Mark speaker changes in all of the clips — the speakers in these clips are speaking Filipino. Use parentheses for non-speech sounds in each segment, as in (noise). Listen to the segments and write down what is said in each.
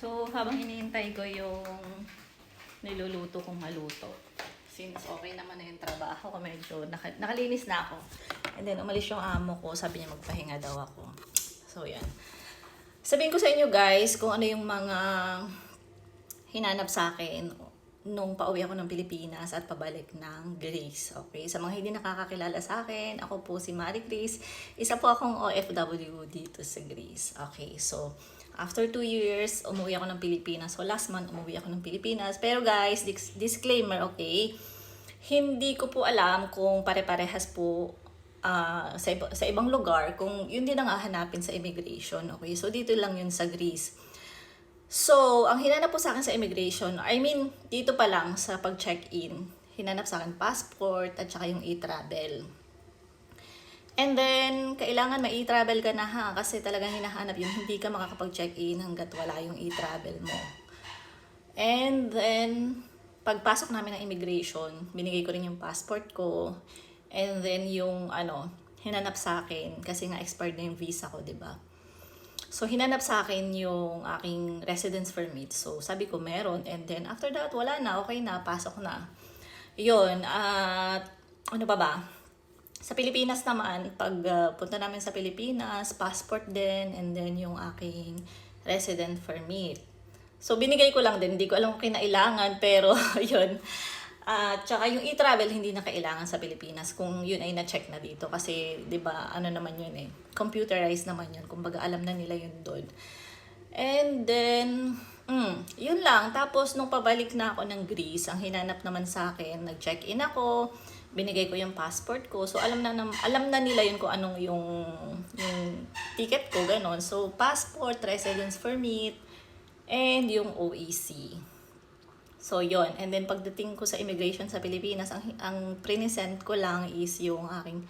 Speaker 1: So, habang hinihintay ko yung niluluto kong maluto. Since okay naman na yung trabaho ko, medyo naka, nakalinis na ako. And then, umalis yung amo ko. Sabi niya magpahinga daw ako. So, yan. Sabihin ko sa inyo guys kung ano yung mga hinanap sa akin nung pauwi ako ng Pilipinas at pabalik ng Greece. Okay? Sa mga hindi nakakakilala sa akin, ako po si Marie Chris. Isa po akong OFW dito sa Greece. Okay, so after two years, umuwi ako ng Pilipinas. So last month, umuwi ako ng Pilipinas. Pero guys, dis- disclaimer, okay? Hindi ko po alam kung pare-parehas po ah, sa, iba- sa ibang lugar kung yun din ang hahanapin sa immigration. Okay, so dito lang yun sa Greece. So, ang hinanap po sa akin sa immigration, I mean, dito pa lang sa pag-check-in, hinanap sa akin passport at saka yung e-travel. And then, kailangan ma-e-travel ka na ha, kasi talagang hinahanap yung hindi ka makakapag-check-in hanggat wala yung e-travel mo. And then, pagpasok namin ng immigration, binigay ko rin yung passport ko. And then, yung ano, hinanap sa akin, kasi nga expired na yung visa ko, di ba? So, hinanap sa akin yung aking residence permit. So, sabi ko meron. And then, after that, wala na. Okay na. Pasok na. Yun. At, ano pa ba? Sa Pilipinas naman, pag uh, punta namin sa Pilipinas, passport din, and then yung aking resident permit. So, binigay ko lang din. Hindi ko alam kung kinailangan, pero (laughs) yun. At tsaka yung e-travel hindi na kailangan sa Pilipinas kung yun ay na-check na dito kasi 'di ba ano naman yun eh computerized naman yun kumbaga alam na nila yun doon. And then mm, yun lang tapos nung pabalik na ako ng Greece ang hinanap naman sa akin nag-check-in ako binigay ko yung passport ko so alam na alam na nila yun kung anong yung yung ticket ko ganon so passport residence permit and yung OEC So, yon And then, pagdating ko sa immigration sa Pilipinas, ang, ang present ko lang is yung aking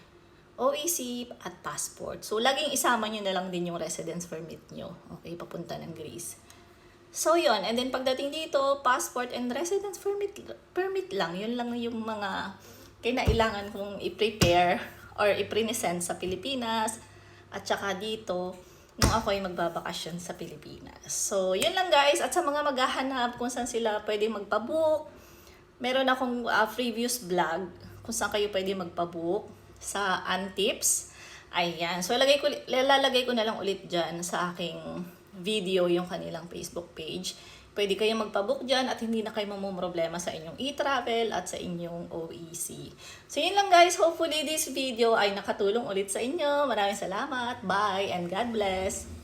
Speaker 1: OEC at passport. So, laging isama nyo na lang din yung residence permit nyo. Okay, papunta ng Greece. So, yon And then, pagdating dito, passport and residence permit, permit lang. Yun lang yung mga kinailangan kong i-prepare or i-present sa Pilipinas at saka dito nung ako ay magbabakasyon sa Pilipinas. So, yun lang guys. At sa mga maghahanap kung saan sila pwede magpabook, meron akong uh, previous vlog kung saan kayo pwede magpabook sa Antips. Ayan. So, lagay ko, lalagay ko na lang ulit dyan sa aking video yung kanilang Facebook page. Pwede kayo magpabook dyan at hindi na kayo mamumroblema sa inyong e-travel at sa inyong OEC. So yun lang guys, hopefully this video ay nakatulong ulit sa inyo. Maraming salamat, bye, and God bless!